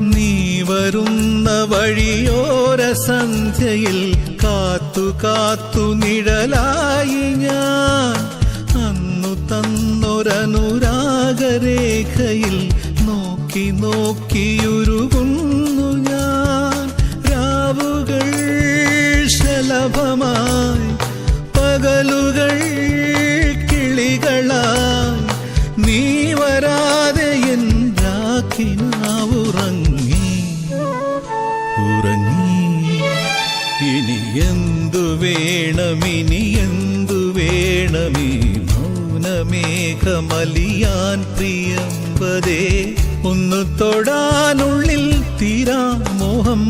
നീ വരുന്ന വഴിയോര സന്ധ്യയിൽ കാത്തു കാത്തു നിഴലായി ഞാൻ. അന്നു തന്നൊരനുരാഗരേഖയിൽ നോക്കി നോക്കിയുരുകുന്നു ഞാൻ. രാവുകൾ ശലഭമായി പകലുകൾ കിളികളായി. നീ വരാതെ എൻ രാക്കിനാവുറങ്ങി ഇനി എന്തു വേണമിനി എന്തു വേണമേ? മൗനമേഘമലിയാൻ പ്രിയമ്പതേ ഒന്ന് തൊടാനുള്ളിൽ തീരാ മോഹം.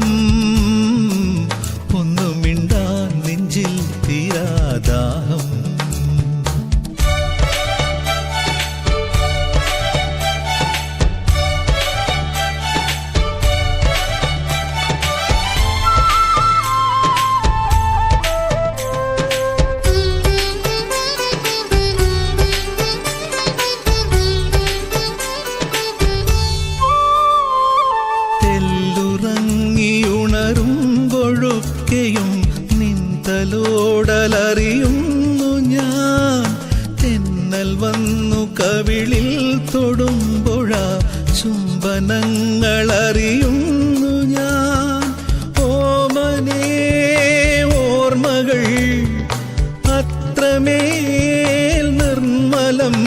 തെല്ലുറങ്ങിയുണരുമ്പൊഴുക്കെയും നിന്തലോടലറിയുന്നു ഞാൻ. തെന്നൽ വന്നു കവിളിൽ തൊടുമ്പുഴ ചുംബനങ്ങളറിയുന്നു ഞാൻ. ഓമനേ ഓർമ്മകൾ അത്രമേൽ നിർമ്മലം.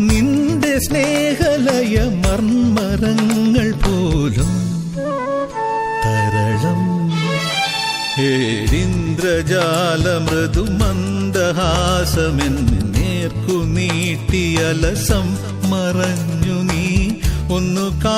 നിന്റെ സ്നേഹലയ മർമ്മരങ്ങൾ പോലും ഹേരിന്ദ്രജാല മൃദുമന്ദഹാസമെൻ നേർക്കു നീട്ടിയലസം മറഞ്ഞു നീ. ഒന്നു